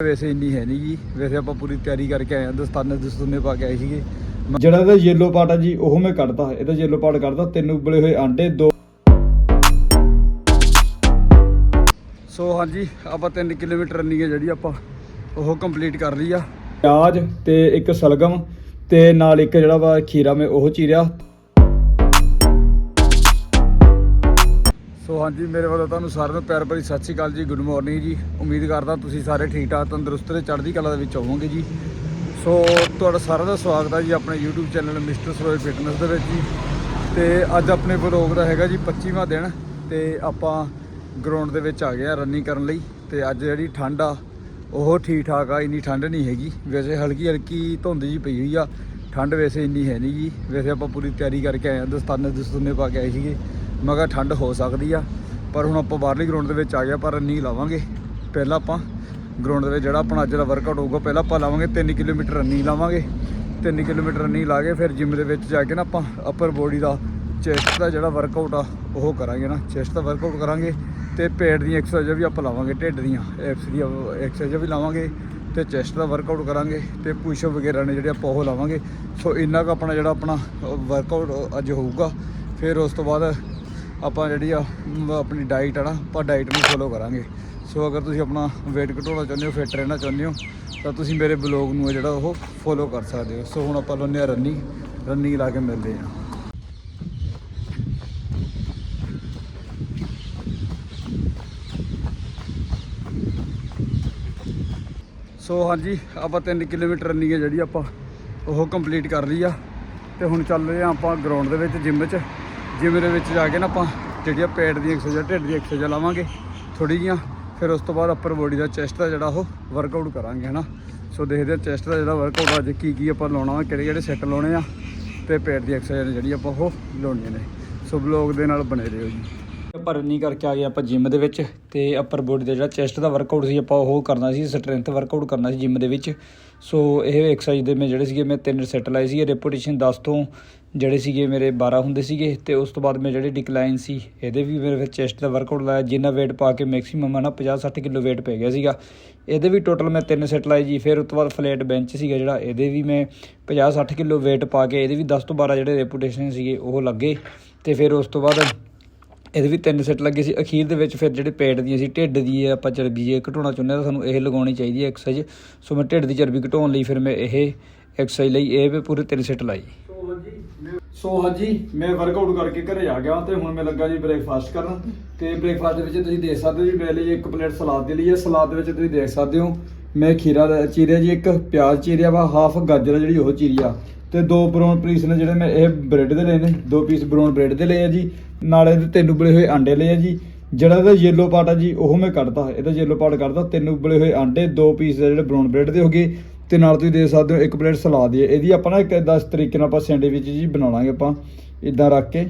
ਵੈਸੇ ਇੰਨੀ ਹੈ ਨਹੀਂ ਜੀ। ਵੈਸੇ ਆਪਾਂ ਪੂਰੀ ਤਿਆਰੀ ਕਰਕੇ ਆਏ ਆ ਦਸਤਾਨੇ ਦਸਤੂਨੇ ਪਾ ਕੇ ਆਏ ਸੀਗੇ। ਜਿਹੜਾ ਇਹਦਾ ਯੈਲੋ ਪਾਰਟ ਆ ਜੀ ਉਹ ਮੈਂ ਕੱਢਦਾ ਇਹਦਾ ਯੈਲੋ ਪਾਰਟ ਕੱਢਦਾ ਤਿੰਨ ਉਬਲੇ ਹੋਏ ਆਂਡੇ ਦੋ ਸੋ ਹਾਂਜੀ ਆਪਾਂ 3 ਕਿਲੋਮੀਟਰ ਰਨਿੰਗ ਹੈ ਜਿਹੜੀ ਆਪਾਂ ਉਹ ਕੰਪਲੀਟ ਕਰ ਲਈ ਆ। ਪਿਆਜ਼ ਤੇ ਇੱਕ ਸਲਗਮ ਤੇ ਨਾਲ ਇੱਕ ਜਿਹੜਾ ਵਾ ਖੀਰਾ ਮੈਂ ਉਹ ਚੀਰਿਆ। ਸੋ ਹਾਂਜੀ, ਮੇਰੇ ਵੱਲੋਂ ਤੁਹਾਨੂੰ ਸਾਰਿਆਂ ਨੂੰ ਪਿਆਰ ਭਰੀ ਸਤਿ ਸ਼੍ਰੀ ਅਕਾਲ ਜੀ ਗੁੱਡ ਮਾਰਨਿੰਗ ਜੀ। ਉਮੀਦ ਕਰਦਾ ਤੁਸੀਂ ਸਾਰੇ ਠੀਕ ਠਾਕ, ਤੰਦਰੁਸਤ ਤੇ ਚੜ੍ਹਦੀ ਕਲਾ ਦੇ ਵਿੱਚ ਹੋਵੋਗੇ ਜੀ। ਸੋ ਤੁਹਾਡਾ ਸਾਰਿਆਂ ਦਾ ਸਵਾਗਤ ਹੈ ਜੀ ਆਪਣੇ YouTube channel mister Saroye fitness ਦੇ ਵਿੱਚ ਜੀ। ਤੇ ਅੱਜ ਆਪਣੇ ਵਲੋਗ ਦਾ ਹੈਗਾ ਜੀ 25ਵਾਂ ਦਿਨ ਤੇ ਆਪਾਂ ਗਰਾਊਂਡ ਦੇ ਵਿੱਚ ਆ ਗਏ ਆ ਰਨਿੰਗ ਕਰਨ ਲਈ ਤੇ ਅੱਜ ਜਿਹੜੀ ਠੰਡ ਆ, ਉਹ ਠੀਕ ਠਾਕ ਆ, ਇੰਨੀ ਠੰਡ ਨਹੀਂ ਹੈਗੀ। ਵੈਸੇ ਹਲਕੀ ਹਲਕੀ ਧੁੰਦ ਜੀ ਪਈ ਹੋਈ ਆ, ਠੰਡ ਵੈਸੇ ਇੰਨੀ ਹੈ ਨਹੀਂ ਜੀ। ਵੈਸੇ ਆਪਾਂ ਪੂਰੀ ਤਿਆਰੀ ਕਰਕੇ ਆਏ ਆ ਦਸਤਾਨੇ ਦਸਤੂਨੇ ਪਾ ਕੇ ਆਏ ਸੀਗੇ। ਮੈਂ ਠੰਡ ਹੋ ਸਕਦੀ ਆ, ਪਰ ਹੁਣ ਆਪਾਂ ਬਾਹਰਲੀ ਗਰਾਊਂਡ ਦੇ ਵਿੱਚ ਆ ਗਿਆ ਪਰ ਰਨਿੰਗ ਲਾਵਾਂਗੇ। ਪਹਿਲਾਂ ਆਪਾਂ ਗਰਾਊਂਡ ਦੇ ਵਿੱਚ ਜਿਹੜਾ ਆਪਣਾ ਅੱਜ ਦਾ ਵਰਕਆਊਟ ਹੋਊਗਾ, ਪਹਿਲਾਂ ਆਪਾਂ ਲਾਵਾਂਗੇ 3 ਕਿਲੋਮੀਟਰ ਰਨਿੰਗ ਲਾਵਾਂਗੇ। 3 ਕਿਲੋਮੀਟਰ ਰਨਿੰਗ ਲਾ ਕੇ ਫਿਰ ਜਿਮ ਦੇ ਵਿੱਚ ਜਾ ਕੇ ਨਾ ਆਪਾਂ ਅਪਰ ਬੋਡੀ ਦਾ ਚੈਸਟ ਦਾ ਜਿਹੜਾ ਵਰਕਆਊਟ ਆ, ਉਹ ਕਰਾਂਗੇ ਨਾ। ਚੈਸਟ ਦਾ ਵਰਕਆਊਟ ਕਰਾਂਗੇ ਤੇ ਪੇਟ ਦੀਆਂ ਐਕਸਰਸਾਈਜ਼ਾਂ ਵੀ ਆਪਾਂ ਲਾਵਾਂਗੇ, ਢਿੱਡ ਦੀਆਂ। ਐਪਸ ਦੀਆਂ ਐਕਸਰਸਾਈਜ਼ਾਂ ਵੀ ਲਾਵਾਂਗੇ ਤੇ ਚੈਸਟ ਦਾ ਵਰਕਆਊਟ ਕਰਾਂਗੇ ਤੇ ਪੁਸ਼ਅਪ ਵਗੈਰਾ ਨੇ ਜਿਹੜੇ ਆਪਾਂ ਉਹ ਲਾਵਾਂਗੇ। ਸੋ ਇੰਨਾ ਕੁ ਆਪਣਾ ਜਿਹੜਾ ਆਪਣਾ ਵਰਕਆਊਟ ਅੱਜ ਹੋਊਗਾ। ਫਿਰ ਉਸ ਤੋਂ ਬਾਅਦ ਆਪਾਂ ਜਿਹੜੀ ਆ ਆਪਣੀ ਡਾਈਟ ਆ ਨਾ, ਆਪਾਂ ਡਾਈਟ ਨੂੰ ਫੋਲੋ ਕਰਾਂਗੇ। ਸੋ ਅਗਰ ਤੁਸੀਂ ਆਪਣਾ weight ਘਟਾਉਣਾ ਚਾਹੁੰਦੇ ਹੋ ਫਿਟ ਰਹਿਣਾ ਚਾਹੁੰਦੇ ਹੋ, ਤਾਂ ਤੁਸੀਂ ਮੇਰੇ ਬਲੌਗ ਨੂੰ ਆ ਜਿਹੜਾ ਉਹ ਫੋਲੋ ਕਰ ਸਕਦੇ ਹੋ। ਸੋ ਹੁਣ ਆਪਾਂ ਲਾਉਂਦੇ ਆ ਰਨਿੰਗ ਰਨਿੰਗ ਲਾ ਕੇ ਮਿਲਦੇ ਆ ਸੋ ਹਾਂਜੀ, ਆਪਾਂ 3 ਕਿਲੋਮੀਟਰ ਰਨਿੰਗ ਹੈ ਜਿਹੜੀ ਆਪਾਂ ਉਹ ਕੰਪਲੀਟ ਕਰ ਲਈ ਆ। ਤੇ ਹੁਣ ਚੱਲ ਰਹੇ ਆ ਆਪਾਂ ਗਰਾਊਂਡ ਦੇ ਵਿੱਚ ਜਿਮ 'ਚ। ਜਿਮ ਦੇ ਵਿੱਚ ਜਾ ਕੇ ਨਾ ਆਪਾਂ ਜਿਹੜੀਆਂ ਪੇਟ ਦੀਆਂ ਐਕਸਰਸਾਈਜ਼ਾਂ ਢਿੱਡ ਦੀਆਂ ਐਕਸਰਸਾਈਜ਼ਾਂ ਲਾਵਾਂਗੇ ਥੋੜੀ ਜੀਆਂ ਫਿਰ ਉਸ ਤੋਂ ਬਾਅਦ ਅਪਰ ਬੋਡੀ ਦਾ ਚੈਸਟ ਦਾ ਜਿਹੜਾ ਉਹ ਵਰਕਆਊਟ ਕਰਾਂਗੇ, ਹਨਾ? ਸੋ ਦੇਖਦੇ ਆ ਚੈਸਟ ਦਾ ਜਿਹੜਾ ਵਰਕਆਊਟ ਅੱਜ ਕੀ ਕੀ ਆਪਾਂ ਲਾਉਣਾ ਵਾ, ਕਿਹੜੇ ਕਿਹੜੇ ਸੈੱਟ ਲਾਉਣੇ ਆ ਤੇ ਪੇਟ ਦੀ ਐਕਸਰਸਾਈਜ਼ ਜਿਹੜੀ ਆਪਾਂ ਉਹ ਲਾਉਣੀਆਂ ਨੇ। ਸੋ ਬਲੌਗ ਦੇ ਨਾਲ ਬਣੇ ਰਹੋ ਜੀ। ਆਪਾਂ ਰਨਿੰਗ ਕਰਕੇ ਆ ਗਏ ਆਪਾਂ ਜਿਮ ਦੇ ਵਿੱਚ ਤੇ ਅਪਰ ਬੋਡੀ ਦਾ ਜਿਹੜਾ ਚੈਸਟ ਦਾ ਵਰਕਆਊਟ ਸੀ ਆਪਾਂ ਉਹ ਕਰਨਾ ਸੀ ਸਟਰੈਂਥ ਵਰਕਆਊਟ ਕਰਨਾ ਸੀ ਜਿਮ ਦੇ ਵਿੱਚ। ਸੋ ਇਹ ਐਕਸਰਸਾਈਜ਼ ਦੇ ਮੈਂ ਜਿਹੜੇ ਸੀਗੇ ਮੈਂ ਤਿੰਨ ਸੈੱਟ ਲਾਏ ਸੀਗੇ ਰੈਪੋਟੇਸ਼ਨ 10 ਤੋਂ ਜਿਹੜੇ ਸੀਗੇ ਮੇਰੇ 12 ਹੁੰਦੇ ਸੀਗੇ ਤੇ ਉਸ ਤੋਂ ਬਾਅਦ ਮੈਂ ਜਿਹੜੇ ਡਿਕਲਾਈਨ ਸੀ, ਇਹਦੇ ਵੀ ਮੇਰੇ ਫਿਰ ਚੈਸਟ ਦਾ ਵਰਕਆਊਟ ਲਾਇਆ, ਜਿੰਨਾ weight ਪਾ ਕੇ ਮੈਕਸਿਮਮ ਹੈ ਨਾ 50 60 ਕਿਲੋ weight ਪੈ ਗਿਆ ਸੀਗਾ। ਇਹਦੇ ਵੀ ਟੋਟਲ ਮੈਂ ਤਿੰਨ ਸੈੱਟ ਲਾਏ ਜੀ, ਫਿਰ ਉਸ ਤੋਂ ਬਾਅਦ ਫਲੈਟ ਬੈਂਚ ਸੀਗਾ ਜਿਹੜਾ, ਇਹਦੇ ਵੀ ਮੈਂ 50 60 ਕਿਲੋ weight ਪਾ ਕੇ, ਇਹਦੇ ਵੀ 10 ਤੋਂ 12 ਜਿਹੜੇ ਰੈਪੋਟੇਸ਼ਨ ਸੀਗੇ ਉਹ ਲੱਗੇ। ਤੇ ਫਿਰ ਉਸ ਤੋਂ ਬਾਅਦ ਇਹਦੇ ਵੀ ਤਿੰਨ ਸੈੱਟ ਲੱਗੇ ਸੀ। ਅਖੀਰ ਦੇ ਵਿੱਚ ਫਿਰ ਜਿਹੜੇ ਪੇਟ ਦੀ ਸੀ, ਢਿੱਡ ਦੀ ਆਪਾਂ ਚਰਬੀ ਜੇ ਘਟਾਉਣਾ ਚਾਹੁੰਦੇ ਹਾਂ ਤਾਂ ਸਾਨੂੰ ਇਹ ਲਗਾਉਣੀ ਚਾਹੀਦੀ ਹੈ ਐਕਸਰਸਾਈਜ਼ ਸੋ ਮੈਂ ਢਿੱਡ ਦੀ ਚਰਬੀ ਘਟਾਉਣ ਲਈ ਫਿਰ ਮੈਂ ਇਹ ਐਕਸਰਸਾਈਜ਼ ਲਈ ਇਹ ਵੀ ਪੂਰੇ ਤਿੰਨ ਸੈੱਟ ਲਾਈ। ਸੋ ਹਾਂਜੀ, ਮੈਂ ਵਰਕਆਊਟ ਕਰਕੇ ਘਰੇ ਆ ਗਿਆ ਤੇ ਹੁਣ ਮੈਂ ਲੱਗਾ ਜੀ ਬ੍ਰੇਕਫਾਸਟ ਕਰਨ। ਤੇ ਬ੍ਰੇਕਫਾਸਟ ਦੇ ਵਿੱਚ ਤੁਸੀਂ ਦੇਖ ਸਕਦੇ ਹੋ ਜੀ, ਮੇਰੇ ਲਈ ਇੱਕ ਪਲੇਟ ਸਲਾਦ ਦੇ ਲਈ ਹੈ। ਸਲਾਦ ਦੇ ਵਿੱਚ ਤੁਸੀਂ ਦੇਖ ਸਕਦੇ ਹੋ, ਮੈਂ ਖੀਰਾ ਦਾ ਚੀਰਿਆ ਜੀ, ਇੱਕ ਪਿਆਜ਼ ਚੀਰਿਆ ਵਾ ਹਾਫ ਗਾਜਰ ਆ ਜਿਹੜੀ ਉਹ ਚੀਰੀ ਆ। ਤੇ ਦੋ ਬਰਾਊਨ ਪੀਸ ਨੇ ਜਿਹੜੇ ਮੈਂ ਇਹ ਬ੍ਰੈਡ ਦੇ ਲਏ ਨੇ, ਦੋ ਪੀਸ ਬਰਾਊਨ ਬ੍ਰੈਡ ਦੇ ਲਏ ਆ ਜੀ। ਨਾਲੇ ਦੇ ਤਿੰਨ ਉਬਲੇ ਹੋਏ ਆਂਡੇ ਲਏ ਆ ਜੀ। ਜਿਹੜਾ ਇਹਦਾ ਯੈਲੋ ਪਾਰਟ ਆ ਜੀ, ਉਹ ਮੈਂ ਕੱਢਤਾ। ਇਹਦਾ ਯੈਲੋ ਪਾਰਟ ਕੱਢਤਾ, ਤਿੰਨ ਉਬਲੇ ਹੋਏ ਆਂਡੇ ਦੋ ਪੀਸ ਜਿਹੜੇ ਬਰਾਊਨ ਬ੍ਰੈਡ ਦੇ ਹੋਗੇ ਤੇ ਨਾਲ ਤੁਸੀਂ ਦੇ ਸਕਦੇ ਹੋ ਇੱਕ ਪਲੇਟ ਸਲਾਦ ਦੀ ਹੈ ਇਹਦੀ ਆਪਾਂ ਨਾ ਇੱਕ ਇਦਾਂ ਇਸ ਤਰੀਕੇ ਨਾਲ ਆਪਾਂ ਸੈਂਡਵਿਚ ਜੀ ਬਣਾ ਲਾਂਗੇ ਆਪਾਂ ਇਦਾਂ ਰੱਖ ਕੇ।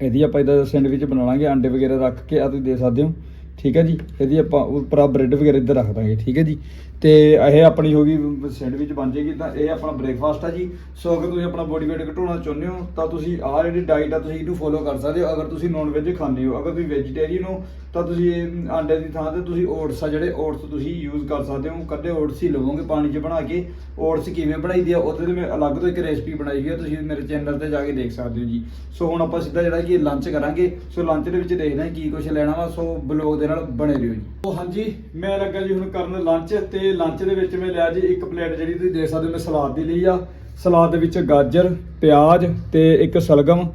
ਇਹਦੀ ਆਪਾਂ ਇਦਾਂ ਸੈਂਡਵਿਚ ਬਣਾ ਲਾਂਗੇ ਆਂਡੇ ਵਗੈਰਾ ਰੱਖ ਕੇ ਆ ਤੁਸੀਂ ਦੇ ਸਕਦੇ ਹੋ। ਠੀਕ ਹੈ ਜੀ, ਇਹਦੀ ਆਪਾਂ ਉੱਪਰ ਬ੍ਰੈਡ ਵਗੈਰਾ ਇੱਧਰ ਰੱਖ ਦਾਂਗੇ, ਠੀਕ ਹੈ ਜੀ। ਤੇ ਇਹ ਆਪਣੀ ਹੋ ਗਈ ਸੈਂਡਵਿਚ ਬਣ ਜਾਏਗੀ ਤਾਂ ਇਹ ਆਪਣਾ ਬ੍ਰੇਕਫਾਸਟ ਆ ਜੀ। ਸੋ ਅਗਰ ਤੁਸੀਂ ਆਪਣਾ ਬੋਡੀ weight ਘਟਾਉਣਾ ਚਾਹੁੰਦੇ ਹੋ, ਤਾਂ ਤੁਸੀਂ ਆਹ ਜਿਹੜੀ ਡਾਈਟ ਆ, ਤੁਸੀਂ ਇਹਨੂੰ ਫੋਲੋ ਕਰ ਸਕਦੇ ਹੋ। ਅਗਰ ਤੁਸੀਂ ਨੌਨ ਵੈਜ ਖਾਂਦੇ ਹੋ, ਅਗਰ ਤੁਸੀਂ ਵੈਜੀਟੇਰੀਅਨ ਹੋ, ਤਾਂ ਤੁਸੀਂ ਇਹ ਆਂਡੇ ਦੀ ਥਾਂ ਤੇ ਤੁਸੀਂ ਓਟਸ ਆ, ਜਿਹੜੇ ਓਟਸ ਤੁਸੀਂ ਯੂਜ਼ ਕਰ ਸਕਦੇ ਹੋ। ਕੱਢੇ ਓਟਸ ਹੀ ਲਵੋਗੇ ਪਾਣੀ 'ਚ ਬਣਾ ਕੇ। ਓਟਸ ਕਿਵੇਂ ਬਣਾਈਦੀ ਆ ਉਹਦੇ ਤੇ ਮੈਂ ਅਲੱਗ ਤੋਂ ਇੱਕ ਰੈਸਪੀ ਬਣਾਈ ਹੋਈ ਆ, ਤੁਸੀਂ ਮੇਰੇ ਚੈਨਲ ਤੇ ਜਾ ਕੇ ਦੇਖ ਸਕਦੇ ਹੋ ਜੀ। ਸੋ ਹੁਣ ਆਪਾਂ ਸਿੱਧਾ ਜਿਹੜਾ ਕਿ ਲੰਚ ਕਰਾਂਗੇ। ਸੋ ਲੰਚ ਦੇ ਵਿੱਚ ਦੇਖਦੇ ਹਾਂ ਕੀ ਕੁਝ ਲੈਣਾ ਵਾ, ਸੋ ਬਲੌਗ ਦੇ ਨਾਲ ਬਣੇ ਰਹੋ ਜੀ। ਉਹ ਹਾਂਜੀ, ਮੈਂ ਲੱਗਾ ਜੀ ਹੁਣ ਕਰਨ ਲੰਚ ਤੇ ਲੰਚ ਦੇ ਵਿੱਚ ਮੈਂ ਲਿਆ ਜੀ ਇੱਕ ਪਲੇਟ ਜਿਹੜੀ ਤੁਸੀਂ ਦੇਖ ਸਕਦੇ ਹੋ, ਮੈਂ ਸਲਾਦ ਦੀ ਲਈ ਆ। ਸਲਾਦ ਦੇ ਵਿੱਚ ਗਾਜਰ, ਪਿਆਜ਼ ਤੇ ਇੱਕ ਸਲਗਮ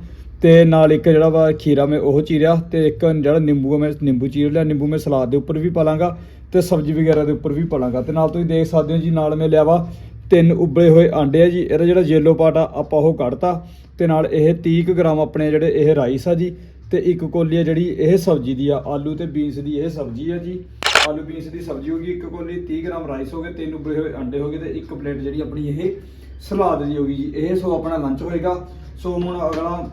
ਤੇ ਨਾਲ ਇੱਕ ਜਿਹੜਾ ਵਾ ਖੀਰਾ ਮੈਂ ਉਹ ਚੀਰਿਆ ਤੇ ਇੱਕ ਜਿਹੜਾ ਨਿੰਬੂ ਆ, ਮੈਂ ਨਿੰਬੂ ਚੀਰ ਲਿਆ। ਨਿੰਬੂ ਮੈਂ ਸਲਾਦ ਦੇ ਉੱਪਰ ਵੀ ਪਾ ਲਾਂਗਾ ਤੇ ਸਬਜ਼ੀ ਵਗੈਰਾ ਦੇ ਉੱਪਰ ਵੀ ਪਾ ਲਾਂਗਾ ਤੇ ਨਾਲ ਤੁਸੀਂ ਦੇਖ ਸਕਦੇ ਹੋ ਜੀ, ਨਾਲ ਮੈਂ ਲਿਆ ਵਾ ਤਿੰਨ ਉਬਲੇ ਹੋਏ ਆਂਡੇ ਆ ਜੀ। ਇਹਦਾ ਜਿਹੜਾ ਯੈਲੋ ਪਾਰਟ ਆ, ਆਪਾਂ ਉਹ ਕੱਢਤਾ ਤੇ ਨਾਲ ਇਹ 30 ਕੁ ਗ੍ਰਾਮ ਆਪਣੇ ਜਿਹੜੇ ਇਹ ਰਾਈਸ ਆ ਜੀ ਤੇ ਇੱਕ ਕੋਲੀ ਆ ਜਿਹੜੀ ਇਹ ਸਬਜ਼ੀ ਦੀ ਆ, ਆਲੂ ਤੇ ਬੀਨਸ ਦੀ ਇਹ ਸਬਜ਼ੀ ਆ ਜੀ। ਆਲੂ ਬੀਨਸ ਦੀ ਸਬਜ਼ੀ ਹੋਗੀ ਇੱਕ ਕੋਲੀ 30 ਗ੍ਰਾਮ ਰਾਈਸ ਹੋ ਗਏ, ਤਿੰਨ ਉਬਲੇ ਹੋਏ ਅੰਡੇ ਹੋ ਗਏ ਤੇ ਇੱਕ ਪਲੇਟ ਜਿਹੜੀ ਆਪਣੀ ਇਹ ਸਲਾਦ ਦੀ ਹੋਗੀ ਜੀ। ਇਹ ਸੋ ਆਪਣਾ ਲੰਚ ਹੋਏਗਾ। ਸੋ ਹੁਣ ਅਗਲਾ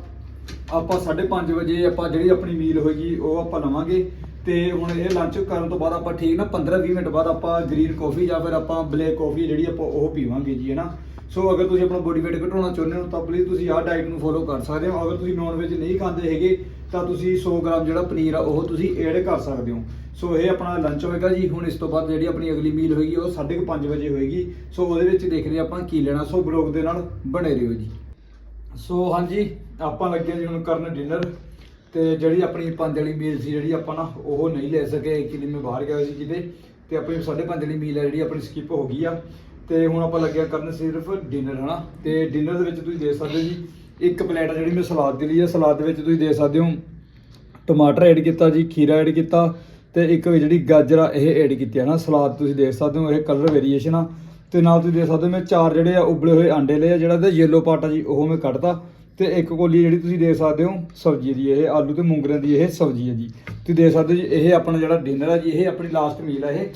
ਆਪਾਂ 5:30 ਵਜੇ ਆਪਾਂ ਜਿਹੜੀ ਆਪਣੀ ਮੀਲ ਹੋਏਗੀ, ਉਹ ਆਪਾਂ ਲਵਾਂਗੇ। ਤੇ ਹੁਣ ਇਹ ਲੰਚ ਕਰਨ ਤੋਂ ਬਾਅਦ ਆਪਾਂ ਠੀਕ ਨਾ 15-20 ਮਿੰਟ ਬਾਅਦ ਆਪਾਂ ਗ੍ਰੀਨ ਕਾਫੀ ਜਾਂ ਫਿਰ ਆਪਾਂ ਬਲੈਕ ਕਾਫੀ ਜਿਹੜੀ ਆਪਾਂ ਉਹ ਪੀਵਾਂਗੇ ਜੀ, ਹੈਨਾ। ਸੋ ਅਗਰ ਤੁਸੀਂ ਆਪਣਾ ਬੋਡੀ weight ਘਟਾਉਣਾ ਚਾਹੁੰਦੇ ਹੋ, ਤਾਂ ਪਲੀਜ਼ ਤੁਸੀਂ ਆਹ ਡਾਈਟ ਨੂੰ ਫੋਲੋ ਕਰ ਸਕਦੇ ਹੋ। ਅਗਰ ਤੁਸੀਂ ਨਾਨ ਵੈਜ ਨਹੀਂ ਖਾਂਦੇ ਹੈਗੇ, ਤਾਂ ਤੁਸੀਂ 100 ਗ੍ਰਾਮ ਜਿਹੜਾ ਪਨੀਰ ਆ, ਉਹ ਤੁਸੀਂ ਐਡ ਕਰ ਸਕਦੇ ਹੋ। ਸੋ ਇਹ ਆਪਣਾ ਲੰਚ ਹੋਏਗਾ ਜੀ। ਹੁਣ ਇਸ ਤੋਂ ਬਾਅਦ ਜਿਹੜੀ ਆਪਣੀ ਅਗਲੀ ਮੀਲ ਹੋਏਗੀ, ਉਹ 5:30 ਵਜੇ ਹੋਏਗੀ। ਸੋ ਉਹਦੇ ਵਿੱਚ ਦੇਖਦੇ ਹਾਂ ਆਪਾਂ ਕੀ ਲੈਣਾ। ਸੋ ਬਲੌਗ ਦੇ ਨਾਲ ਬਣੇ ਰਹੋ ਜੀ। ਸੋ ਹਾਂਜੀ, ਆਪਾਂ ਲੱਗੇ ਜੀ ਹੁਣ ਕਰਨ ਡਿਨਰ ਤੇ ਜਿਹੜੀ ਆਪਣੀ ਪੰਜ ਵਾਲੀ ਮੀਲ ਸੀ, ਜਿਹੜੀ ਆਪਾਂ ਨਾ ਉਹ ਨਹੀਂ ਲੈ ਸਕੇ, ਕਿ ਮੈਂ ਬਾਹਰ ਗਿਆ ਹੋਇਆ ਸੀ ਕਿਤੇ। ਤੇ ਆਪਣੀ 5:30 ਵਾਲੀ ਮੀਲ ਹੈ ਜਿਹੜੀ ਆਪਣੀ ਸਕਿਪ ਹੋ ਗਈ ਆ। ਤੇ ਹੁਣ ਆਪਾਂ ਲੱਗਿਆ ਕਰਨ ਸਿਰਫ ਡਿਨਰ ਹਨਾ? ਤੇ ਡਿਨਰ ਦੇ ਵਿੱਚ ਤੁਸੀਂ ਦੇ ਸਕਦੇ ਹੋ ਜੀ, ਇੱਕ ਪਲੇਟ ਆ ਜਿਹੜੀ ਮੈਂ ਸਲਾਦ ਦੇ ਲਈ ਆ। ਸਲਾਦ ਦੇ ਵਿੱਚ ਤੁਸੀਂ ਦੇ ਸਕਦੇ ਹੋ, ਟਮਾਟਰ ਐਡ ਕੀਤਾ ਜੀ, ਖੀਰਾ ਐਡ ਕੀਤਾ। ਤੇ ਇੱਕ ਜਿਹੜੀ ਗਾਜਰ ਆ, ਇਹ ਐਡ ਕੀਤੀ ਹੈ ਨਾ, ਸਲਾਦ ਤੁਸੀਂ ਦੇਖ ਸਕਦੇ ਹੋ, ਇਹ ਕਲਰ ਵੇਰੀਏਸ਼ਨ ਆ। ਤੇ ਨਾਲ ਤੁਸੀਂ ਦੇਖ ਸਕਦੇ ਹੋ, ਮੈਂ ਚਾਰ ਜਿਹੜੇ ਆ, ਉਬਲੇ ਹੋਏ ਆਂਡੇ ਲਏ ਆ, ਜਿਹੜਾ ਇਹਦਾ ਯੈਲੋ ਪਾਰਟ ਆ ਜੀ, ਉਹ ਮੈਂ ਕੱਢਤਾ। ਤੇ ਇੱਕ ਕੋਲੀ ਜਿਹੜੀ ਤੁਸੀਂ ਦੇਖ ਸਕਦੇ ਹੋ, ਸਬਜ਼ੀ ਦੀ ਇਹ, ਆਲੂ ਤੇ ਮੂੰਗਰਿਆਂ ਦੀ ਇਹ ਸਬਜ਼ੀ ਹੈ ਜੀ। ਤੁਸੀਂ ਦੇਖ ਸਕਦੇ ਹੋ ਜੀ, ਇਹ ਆਪਣਾ ਜਿਹੜਾ ਡਿਨਰ ਆ ਜੀ, ਇਹ ਆਪਣੀ ਲਾਸਟ ਮੀਲ ਆ ਇਹ।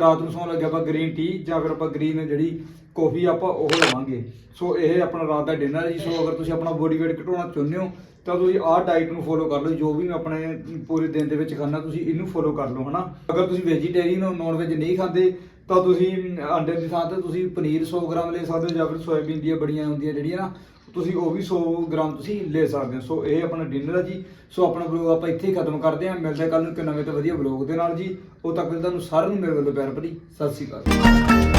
ਰਾਤ ਨੂੰ ਸੌਣ ਲੱਗਿਆ ਆਪਾਂ ਗ੍ਰੀਨ ਟੀ ਜਾਂ ਫਿਰ ਆਪਾਂ ਗ੍ਰੀਨ ਜਿਹੜੀ ਕਾਫੀ ਆਪਾਂ ਉਹ ਲਵਾਂਗੇ। ਸੋ ਇਹ ਆਪਣਾ ਰਾਤ ਦਾ ਡਿਨਰ ਹੈ ਜੀ ਸੋ ਅਗਰ ਤੁਸੀਂ ਆਪਣਾ ਬੋਡੀ weight ਘਟਾਉਣਾ ਚਾਹੁੰਦੇ ਹੋ ਤਾਂ ਤੁਸੀਂ ਆਹ ਡਾਈਟ ਨੂੰ ਫੋਲੋ ਕਰ ਲਓ, ਜੋ ਵੀ ਮੈਂ ਆਪਣੇ ਪੂਰੇ ਦਿਨ ਦੇ ਵਿੱਚ ਖਾਣਾ ਤੁਸੀਂ ਇਹਨੂੰ ਫੋਲੋ ਕਰ ਲਓ, ਹਨਾ? ਅਗਰ ਤੁਸੀਂ ਵੈਜੀਟੇਰੀਅਨ ਔਰ ਨੌਨ ਵੈਜ ਨਹੀਂ ਖਾਂਦੇ, ਤਾਂ ਤੁਸੀਂ ਅੰਡੇ ਦੀ ਥਾਂ ਤੇ ਤੁਸੀਂ ਪਨੀਰ 100 ਗ੍ਰਾਮ ਲੈ ਸਕਦੇ ਹੋ ਜਾਂ ਫਿਰ ਸੋਇਆਬੀਨ ਦੀਆਂ ਬੜੀਆਂ ਹੁੰਦੀਆਂ ਜਿਹੜੀਆਂ ਨਾ, ਤੁਸੀਂ ਉਹ ਵੀ 100 ਗ੍ਰਾਮ ਤੁਸੀਂ ਲੈ ਸਕਦੇ ਹੋ। ਸੋ ਇਹ ਆਪਣਾ ਡਿਨਰ ਹੈ ਜੀ। ਸੋ ਆਪਣਾ ਬਲੌਗ ਆਪਾਂ ਇੱਥੇ ਹੀ ਖਤਮ ਕਰਦੇ ਹਾਂ। ਮਿਲਦੇ ਕੱਲ ਨੂੰ ਇੱਕ ਨਵੇਂ ਤੇ ਵਧੀਆ ਬਲੌਗ ਦੇ ਨਾਲ ਜੀ। ਉਹ ਤੱਕ ਲਈ ਤੁਹਾਨੂੰ ਸਾਰਿਆਂ ਨੂੰ ਮੇਰੇ ਵੱਲੋਂ ਪਿਆਰ ਭਰੀ ਸਤਿ ਸ਼੍ਰੀ ਅਕਾਲ।